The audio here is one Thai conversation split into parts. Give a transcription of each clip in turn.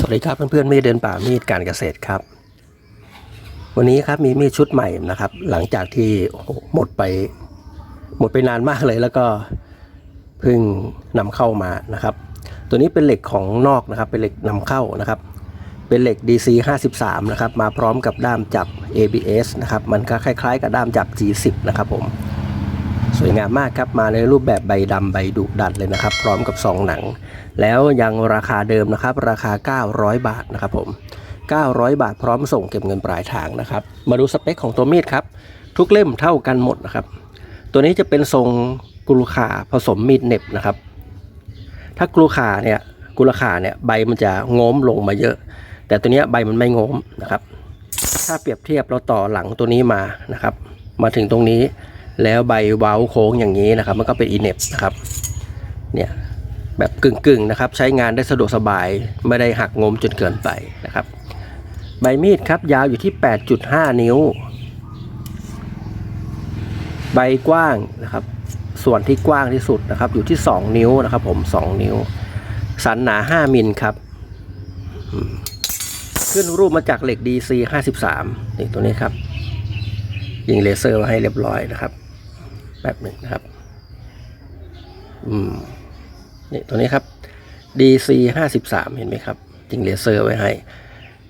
สวัสดีครับเพื่อนๆมีดเดินป่ามีดการเกษตรครับ วันนี้ครับมีมีดชุดใหม่นะครับ หลังจากที่หมดไป หมดไปนานมากเลยแล้วก็เพิ่งนำเข้ามานะครับ ตัวนี้เป็นเหล็กของนอกนะครับ เป็นเหล็กนำเข้านะครับ เป็นเหล็ก DC 53นะครับมาพร้อมกับด้ามจับ ABS นะครับมันก็คล้ายๆ กับด้ามจับ G10 นะครับผม สวยงามมากครับมาในรูปแบบใบดำใบดุดันเลยนะครับ พร้อมกับซองหนัง แล้วยังราคาเดิมนะครับ ราคา 900 บาทนะครับผม 900 บาทพร้อมส่งเก็บเงินปลายทางนะครับ มาดูสเปคของตัวมีดครับ ทุกเล่มเท่ากันหมดนะครับ ตัวนี้จะเป็นทรงกุลขาผสมมีดเน็บนะครับ ถ้ากุลขาเนี่ยกุลขาเนี่ยใบมันจะโง้มลงมาเยอะ แต่ตัวนี้ใบมันไม่โง้มนะครับ ถ้าเปรียบเทียบเราต่อหลังตัวนี้มานะครับ มาถึงตรงนี้ แล้วใบเว้าโค้งอย่างนี้นะครับ มันก็เป็นอีเน็บนะครับเนี่ยแบบกึ่งๆนะครับ ใช้งานได้สะดวกสบายไม่ได้หักงมจนเกินไปนะครับ ใบมีดครับยาวอยู่ที่ 8.5 นิ้ว ใบกว้างนะครับ ส่วนที่กว้างที่สุดนะครับ อยู่ที่ 2 นิ้วนะครับ ผม 2 นิ้ว สันหนา 5 มิลครับ ขึ้นรูปมาจากเหล็ก DC 53นี่ตัวนี้ครับ ยิงเลเซอร์มาให้เรียบร้อยนะครับ แบบหนึ่งนะครับ อืมนี่ตัวนี้ครับ DC 53เห็นไหมครับยิงเลเซอร์ไว้ให้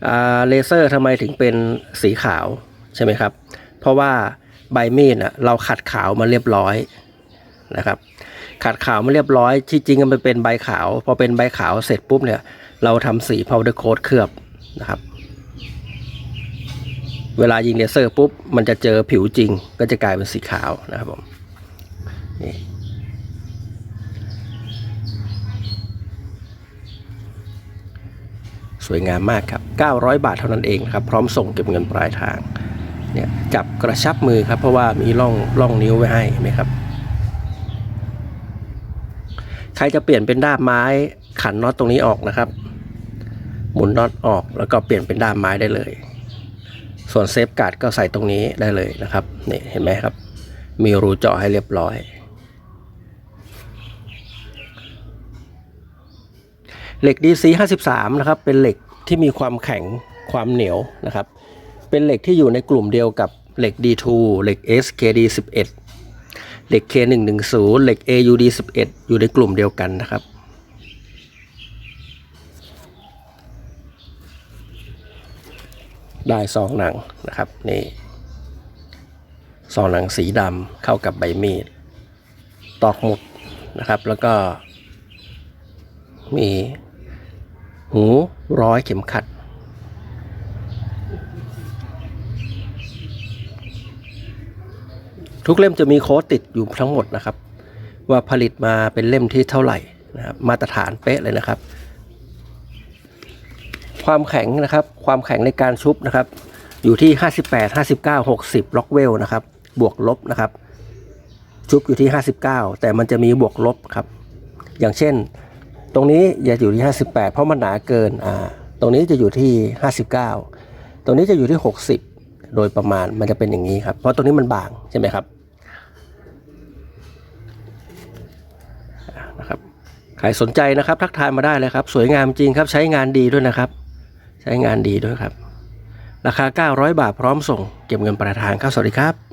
อ่าเลเซอร์ทำไมถึงเป็นสีขาวใช่ไหมครับ เพราะว่าใบมีดอะเราขัดขาวมาเรียบร้อยนะครับ ขัดขาวมาเรียบร้อย ที่จริงมันเป็นใบขาว พอเป็นใบขาวเสร็จปุ๊บเนี่ย เราทำสี powder coat เคลือบนะครับเวลายิงเลเซอร์ปุ๊บ มันจะเจอผิวจริงก็จะกลายเป็นสีขาวนะครับผม นี่สวยงามมากครับ 900 บาทเท่านั้นเองครับ พร้อมส่งเก็บเงินปลายทาง เนี่ยจับกระชับมือครับ เพราะว่ามีร่องร่องนิ้วไว้ให้เห็นไหมครับ ใครจะเปลี่ยนเป็นด้ามไม้ขันน็อตตรงนี้ออกนะครับ หมุนน็อตออกแล้วก็เปลี่ยนเป็นด้ามไม้ได้เลย ส่วนเซฟการ์ดก็ใส่ตรงนี้ได้เลยนะครับ นี่เห็นไหมครับ มีรูเจาะให้เรียบร้อย เหล็ก DC 53นะครับเป็นเหล็กที่มีความแข็งความเหนียวนะครับ เป็นเหล็กที่อยู่ในกลุ่มเดียวกับเหล็ก D2 เหล็ก SKD 11เหล็ก K110 เหล็ก AUD 11อยู่ในกลุ่มเดียวกันนะครับ ได้ซองหนังนะครับนี่ซองหนังสีดำเข้ากับใบมีด ตอกหมุดนะครับแล้วก็มี หูร้อยเข็มขัด ทุกเล่มจะมีโค้ดติดอยู่ทั้งหมดนะครับ ว่าผลิตมาเป็นเล่มที่เท่าไหร่นะครับมาตรฐานเป๊ะเลยนะครับ ความแข็งนะครับ ความแข็งในการชุบนะครับ อยู่ที่ 58 59 60ล็อกเวลนะครับ บวกลบนะครับ ชุบอยู่ที่ 59 แต่มันจะมีบวกลบครับ อย่างเช่น ตรงนี้อย่าอยู่ที่ 58 เพราะมันหนาเกินอ่าตรงนี้จะอยู่ที่ 59 ตรงนี้จะอยู่ที่ 60 โดยประมาณมันจะเป็นอย่างนี้ครับ เพราะตรงนี้มันบางใช่ไหมครับนะครับใครสนใจนะครับ ทักทายมาได้เลยครับ สวยงามจริงครับ ใช้งานดีด้วยนะครับ ใช้งานดีด้วยครับ ราคา 900 บาทพร้อมส่ง เก็บเงินปลายทางครับสวัสดีครับ